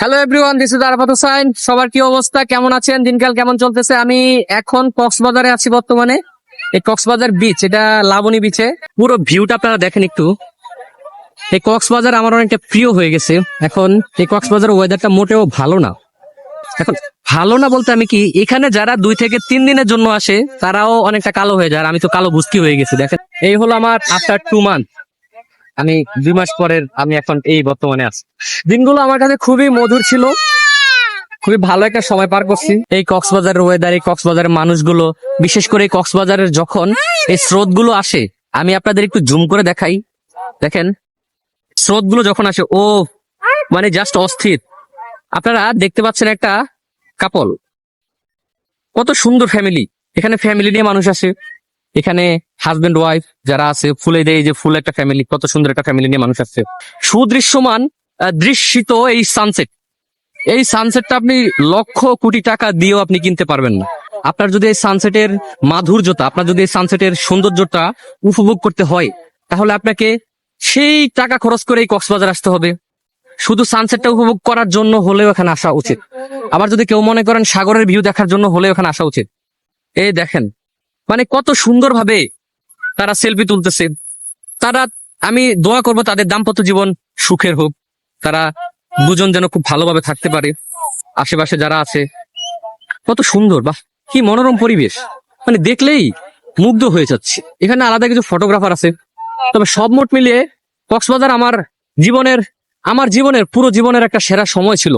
Hello everyone this is Arafat Hossain সবার কি অবস্থা? কেমন আছেন? দিনকাল কেমন চলতেছে? আমি এখন কক্সবাজারে আছি বর্তমানে। এই কক্সবাজার বিচ এটা লাবণী বিচে পুরো ভিউটা আপনারা দেখেন একটু। এই কক্সবাজার আমার অনেকটা প্রিয় হয়ে গেছে। এখন এই কক্সবাজার ওয়েদারটা মোটেও ভালো না। এখন ভালো না বলতে আমি কি, এখানে যারা দুই থেকে তিন দিনের জন্য আসে, তারাও অনেকটা কালো হয়ে যায়। আমি তো কালো বুঝকি হয়ে গেছি, দেখেন। এই হলো আমার আফটার টু মান্থ আমি দুই মাস পরের আমি এখন এই বর্তমানে আছি। দিনগুলো আমার কাছে খুবই মধুর ছিল। খুবই ভালো একটা সময় পার করছি। এই কক্সবাজারের ওয়েদার এই কক্সবাজারের মানুষগুলো, বিশেষ করে এই কক্সবাজারের যখন এই স্রোতগুলো আসে, আমি আপনাদের একটু জুম করে দেখাই। দেখেন, স্রোতগুলো যখন আসে, ও মানে জাস্ট অস্থির। আপনারা দেখতে পাচ্ছেন একটা কাপল কত সুন্দর ফ্যামিলি এখানে ফ্যামিলি নিয়ে মানুষ আসে। এখানে হাজবেন্ড ওয়াইফ যারা আছে, ফুলে দেয় যে ফুল একটা ফ্যামিলি কত সুন্দর একটা ফ্যামিলি নিয়ে মানুষ আসছে। সুদৃশ্যমান দৃশ্যিত এই সানসেট এই সানসেটটা আপনি লক্ষ কোটি টাকা দিয়েও আপনি কিনতে পারবেন না। আপনার যদি এই সানসেটের মাধুর্যতা, আপনার যদি এই সানসেটের সৌন্দর্যটা উপভোগ করতে হয়, তাহলে আপনাকে সেই টাকা খরচ করে এই কক্সবাজার আসতে হবে। শুধু সানসেটটা উপভোগ করার জন্য হলেও এখানে আসা উচিত। আবার যদি কেউ মনে করেন সাগরের ভিউ দেখার জন্য হলেও এখানে আসা উচিত। এই দেখেন মানে কত সুন্দরভাবে তারা সেলফি তুলতেছে। তারা, আমি দোয়া করব তাদের দাম্পত্য জীবন সুখের হোক। তারা দুজন যেন খুব ভালোভাবে থাকতে পারে। আশেপাশে যারা আছে, কত সুন্দর, বাহ, কি মনোরম পরিবেশ। মানে দেখলেই মুগ্ধ হয়ে যাচ্ছে। এখানে আলাদা কিছু ফটোগ্রাফার আছে। তবে সব মোট মিলিয়ে কক্সবাজার আমার জীবনের আমার জীবনের, পুরো জীবনের একটা সেরা সময় ছিল।